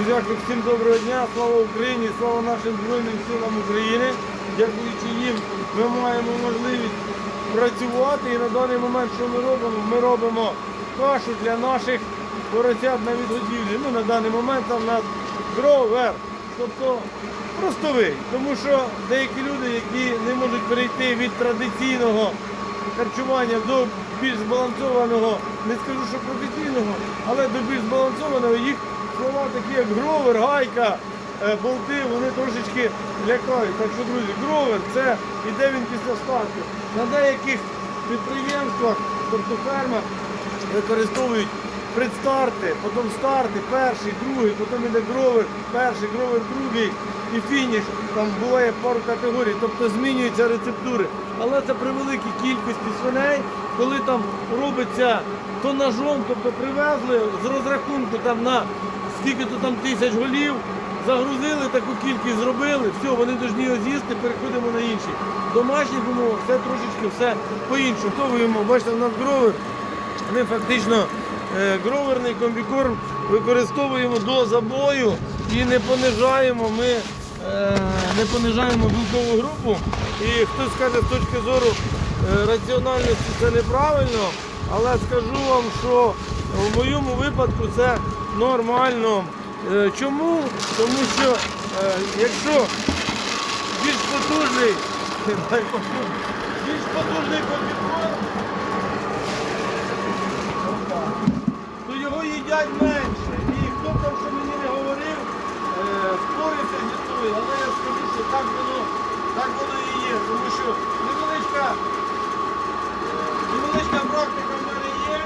Друзяки, всім доброго дня, слава Україні, слава нашим Збройним силам України. Дякуючи їм, ми маємо можливість працювати. І на даний момент, що ми робимо? Ми робимо кашу для наших поросят на відгодівлі. Ну, на даний момент там у нас гровер, тобто простовий. Тому що деякі люди, які не можуть перейти від традиційного харчування до більш збалансованого, не скажу, що професійного, але до більш збалансованого їх слова такі, як гровер, гайка, е, болти, вони трошечки лякають. Так що, друзі, гровер це іде він після старту. На деяких підприємствах, тобто фермах, використовують предстарти, потім старти, перший, другий, потім іде гровер, перший, гровер, другий і фініш. Там буває пару категорій, тобто змінюються рецептури. Але це при великій кількості свиней, коли там робиться тонажом, тобто привезли з розрахунку там на скільки-то там тисяч голів, загрузили таку кількість, зробили, все, вони повинні його з'їсти, переходимо на інші. В домашніх умовах все трошечки все по-іншому. Готовуємо, бачите, в нас гровер. Ми фактично е, гроверний комбікорм використовуємо до забою і не понижаємо ми е, не понижаємо білкову групу. І хтось скаже з точки зору е, раціональності це неправильно, але скажу вам, що в моєму випадку це нормально. Е, Чому? Тому що е, якщо більш потужний, більш потужний комбікорм, то його їдять менше. І хто там, що мені не говорив, спориться зі мною, але я скажу, що так воно, так воно і є. Тому що невеличка, е, невеличка практика в мене є.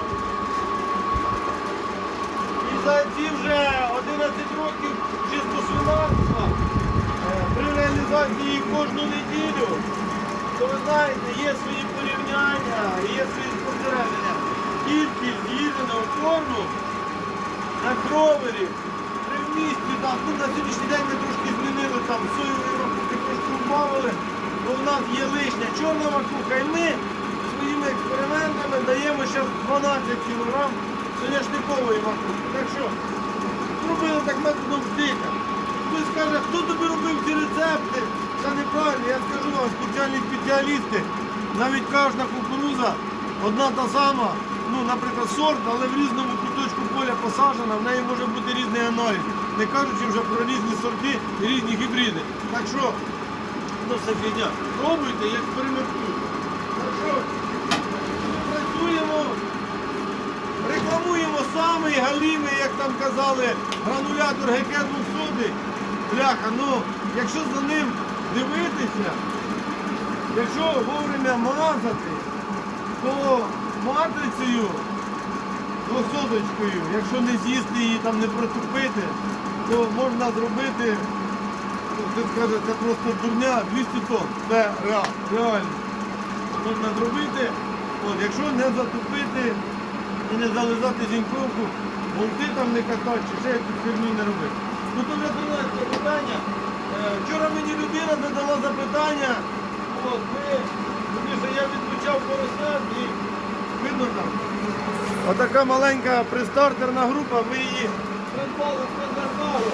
І вже 11 років чистосвинарства е, при реалізації кожну неділю, то ви знаєте, є свої порівняння, є свої спостереження. Кількість з'їденого корму на кровері при вмісті, там, ну, на сьогоднішній день ми трошки змінили там соєві макухи трошки бо в нас є лишня чорна макуха, і ми своїми експериментами даємо зараз 12 кг соняшникової макухи. Так що зробили так методом втика. Хтось каже, хто тобі робив ці рецепти? Це неправильно, я скажу вам, спеціальні спеціалісти, навіть кожна кукуруза одна та сама, ну, наприклад, сорт, але в різному куточку поля посаджена, в неї може бути різний аналіз. Не кажучи вже про різні сорти і різні гібриди. Так що, ну все фігня. Пробуйте і експериментуйте. Працюємо. Рекламуємо самий галімий, як там казали, гранулятор ГК-200. Бляха, ну, якщо за ним дивитися, якщо вовремя мазати, то матрицею двосоточкою, якщо не з'їсти її там не протупити, то можна зробити, ти скажеш, це просто дурня 200 тонн. Це реально. реально. Можна зробити, от, якщо не затупити і не зализати зіньковку, болти там не катати, чи ще якусь фірмі не робити. Ну то вже 13 питання. Е, Вчора мені людина задала запитання, от, ми, що я відключав поросят і видно там. Отака маленька пристартерна група, ми її придбали Казахстану.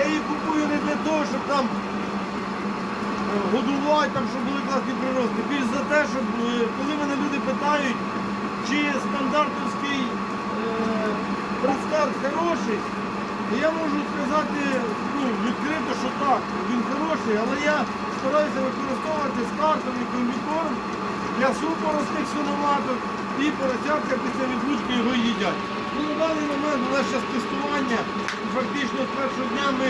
Я її купую не для того, щоб там е, годувати, там, щоб були класні прирости. Більш за те, щоб е, коли мене люди питають, чи стандартовський е, хороший, то я можу сказати ну, відкрито, що так, він хороший, але я стараюся використовувати стартовий комбікорм для супоросних свиноматок і поросятка після відлучки його їдять. Ну, на даний момент у нас тестування, фактично з першого дня ми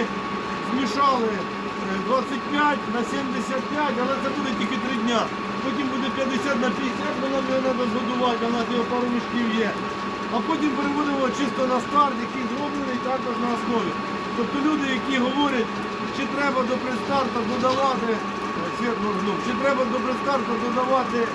змішали е, 25 на 75, але це буде тільки 3 дня. Потім буде 50 на 50, бо нам його треба згодувати, в нас його пару мішків є. А потім переводимо чисто на старт, який зроблений також на основі. Тобто люди, які говорять, чи треба до предстарту додавати е, світ чи треба до предстарту додавати е,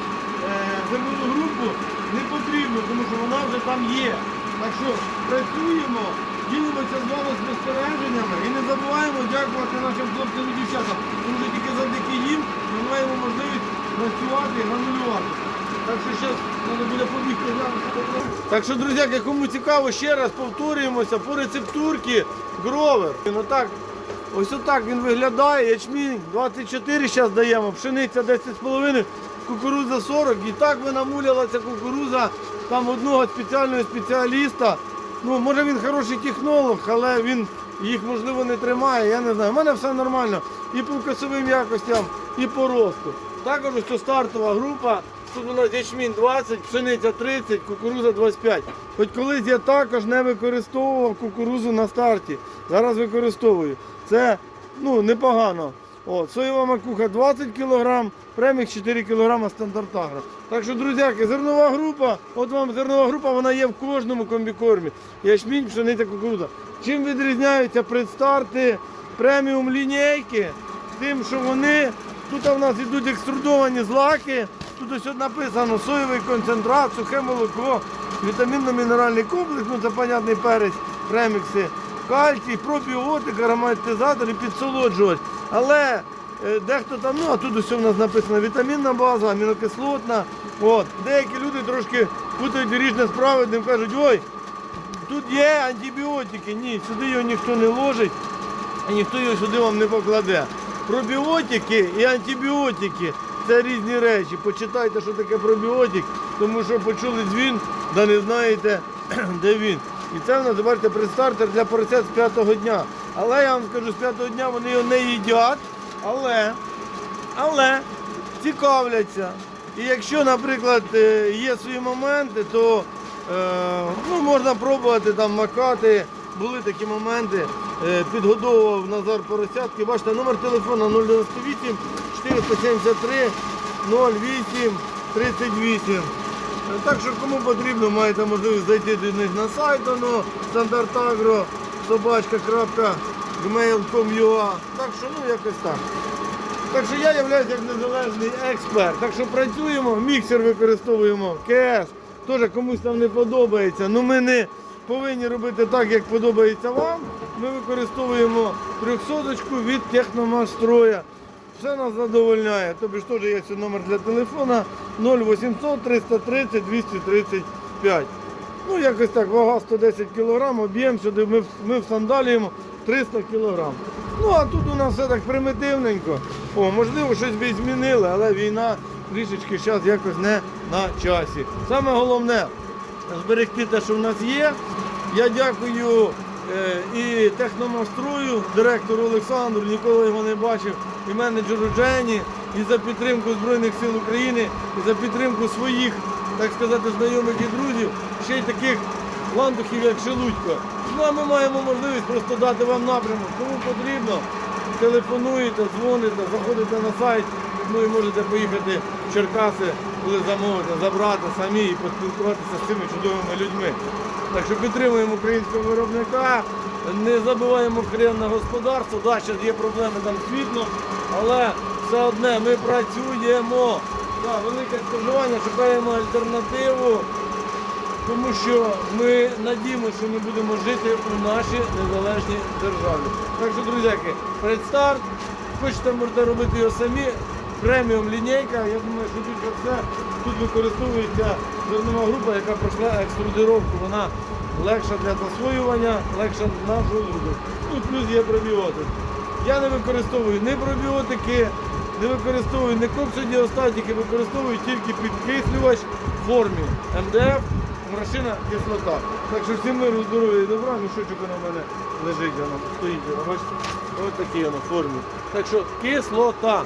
зернову групу, не потрібно, тому що вона вже там є. Так що працюємо, ділимося з вами спостереженнями і не забуваємо дякувати нашим хлопцям і дівчатам, тому що тільки завдяки їм ми маємо можливість працювати і гранулювати. Так що зараз треба буде побігти глянути. Так що, друзяки, кому цікаво, ще раз повторюємося по рецептурці Гровер. Ну так, ось отак він виглядає. Ячмінь 24 зараз даємо, пшениця 10,5, кукурудза 40. І так ви намуляла ця кукурудза там одного спеціального спеціаліста. Ну, може він хороший технолог, але він їх можливо не тримає, я не знаю. У мене все нормально. І по вкусовим якостям, і по росту. Також ось стартова група. Тут у нас ячмінь 20, пшениця 30, кукуруза 25. Хоч колись я також не використовував кукурузу на старті. Зараз використовую. Це ну, непогано. От, соєва макуха 20 кг, премік 4 кг стандарт агро. Так що, друзяки, зернова група, от вам зернова група, вона є в кожному комбікормі. Ячмінь, пшениця, кукурудза. Чим відрізняються предстарти преміум лінійки? Тим, що вони, тут у нас йдуть екструдовані злаки, тут ось написано соєвий концентрат, сухе молоко, вітамінно-мінеральний комплекс, ну це понятний перець, премікси, кальцій, пробіотик, ароматизатор і підсолоджувач. Але е, дехто там, ну а тут усе в нас написано вітамінна база, амінокислотна. От. Деякі люди трошки путають різне справи, тим кажуть, ой, тут є антибіотики. Ні, сюди його ніхто не ложить, і ніхто його сюди вам не покладе. Пробіотики і антибіотики це різні речі. Почитайте, що таке пробіотик, тому що почули дзвін, да не знаєте, де він. І це в нас, бачите, предстартер для поросят з п'ятого дня. Але я вам скажу, з п'ятого дня вони його не їдять, але, але цікавляться. І якщо, наприклад, е, є свої моменти, то е, ну, можна пробувати там макати. Були такі моменти. Е, підгодовував Назар Поросятки. Бачите, номер телефона 098 473 08 38. Е, Так що кому потрібно, маєте можливість зайти до них на сайт, воно стандартагро, собачка.gmail.com.ua. Так що ну якось так. Так що я являюсь як незалежний експерт. Так що працюємо, міксер використовуємо, КС. Теж комусь там не подобається. Ну ми не повинні робити так, як подобається вам. Ми використовуємо трьохсоточку від техномастроя. Все нас задовольняє. Тобі ж теж є номер для телефона 0800 330 235. Ну, якось так, вага 110 кг, об'єм сюди ми, ми всандалюємо 300 кг. Ну, а тут у нас все так примітивненько. О, можливо, щось би змінили, але війна трішечки зараз якось не на часі. Саме головне зберегти те, що в нас є. Я дякую е, і техномаструю, директору Олександру, ніколи його не бачив, і менеджеру Джені, і за підтримку Збройних сил України, і за підтримку своїх, так сказати, знайомих і друзів, ще й таких ландухів, як Шелудько. Ну а ми маємо можливість просто дати вам напрямок. Кому потрібно, телефонуєте, дзвоните, заходите на сайт, ну і можете поїхати в Черкаси, коли замовите, забрати самі і поспілкуватися з цими чудовими людьми. Так що підтримуємо українського виробника, не забуваємо кренне господарство. Да, зараз є проблеми там з але все одне ми працюємо. Да, велике споживання, шукаємо альтернативу. Тому що ми надіємося, що ми будемо жити у нашій незалежній державі. Так що, друзяки, предстарт, хочете можете робити його самі. Преміум лінійка, я думаю, що тут все тут використовується зернова група, яка пройшла екструдировку. Вона легша для засвоювання, легша на желудок. Ну, плюс є пробіотик. Я не використовую ні пробіотики, не використовую ні коксодіостатики, використовую тільки підкислювач в формі МДФ, морашина, кислота. Так що всім миру, здоров'я і добра, мішочок на мене лежить, воно стоїть, бачите? Ось такий воно в формі. Так що кислота.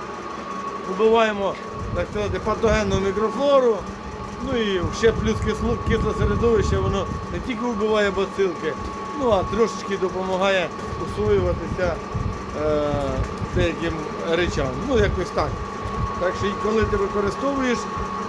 Убиваємо, так сказати, патогенну мікрофлору. Ну і ще плюс кисло, кисле середовище, воно не тільки вбиває бацилки, ну а трошечки допомагає усвоюватися е, деяким речам. Ну, якось так. Так що коли ти використовуєш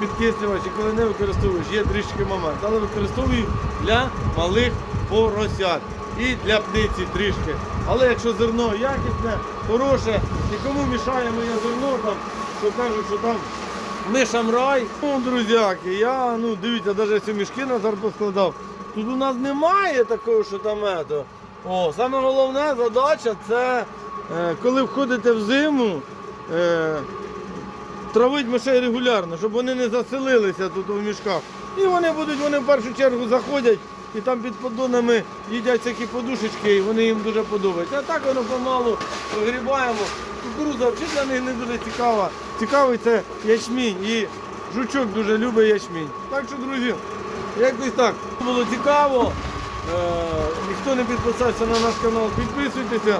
підкислювач, і коли не використовуєш, є трішки момент. Але використовую для малих поросят і для птиці трішки. Але якщо зерно якісне, хороше, нікому мішає моє зерно, там, що кажуть, що там мишам рай. Ну, друзяки, я, ну дивіться, навіть ці мішки Назар поскладав. Тут у нас немає такого, що там ето. О, саме головна задача це е, коли входите в зиму. Е, травить мишей регулярно, щоб вони не заселилися тут у мішках. І вони будуть, вони в першу чергу заходять і там під поддонами їдять всякі подушечки, і вони їм дуже подобаються. А так воно помалу погрібаємо. Кукурудза взагалі для них не дуже цікава. Цікавий це ячмінь. І жучок дуже любить ячмінь. Так що, друзі, якось так. Було цікаво. Е, ніхто не підписався на наш канал, підписуйтеся,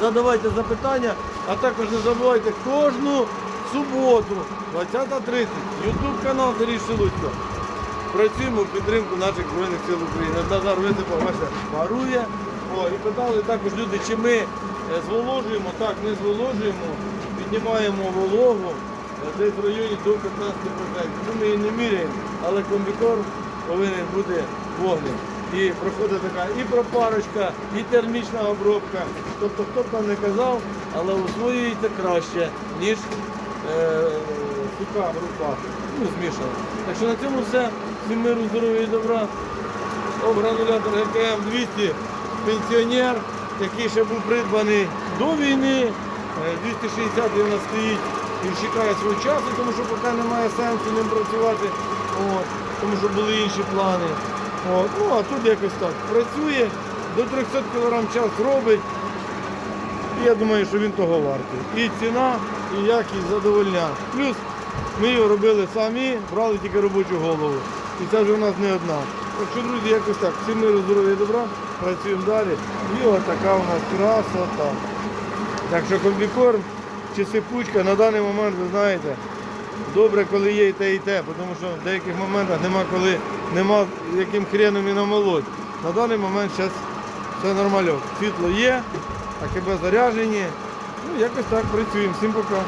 задавайте запитання, а також не забувайте кожну суботу, 20.30, YouTube канал Сергій Шелудько. Працюємо в підтримку наших Збройних сил України. Назар висипав Вася парує. О, і питали також люди, чи ми е, зволожуємо. Так, ми зволожуємо, піднімаємо вологу е, десь в районі до 15%. Ну, ми її не міряємо, але комбікорм повинен бути вогнем. І проходить така і пропарочка, і термічна обробка. Тобто, хто б там не казав, але усвоюється краще, ніж е, сука група, ну, змішана. Так що на цьому все. Всім миру, здоров'я і добра. Обгранулятор ГКМ 200 пенсіонер, який ще був придбаний до війни. Е, 260 він у нас стоїть і чекає свого часу, тому що поки немає сенсу ним працювати, От, тому що були інші плани. От, ну а тут якось так працює, до 300 кг час робить. Я думаю, що він того вартий. І ціна, і якість задовольня. Плюс ми його робили самі, брали тільки робочу голову. І це вже в нас не одна. Так що, друзі, якось так. Всім миру, здоров'я і добра. Працюємо далі. І отака у нас красота. Так що комбікорм чи сипучка на даний момент, ви знаєте, добре, коли є і те, і те, тому що в деяких моментах нема коли, нема яким хреном і намолоть. На даний момент зараз все нормальок. Світло є, АКБ заряжені. Ну, якось так працюємо. Всім пока.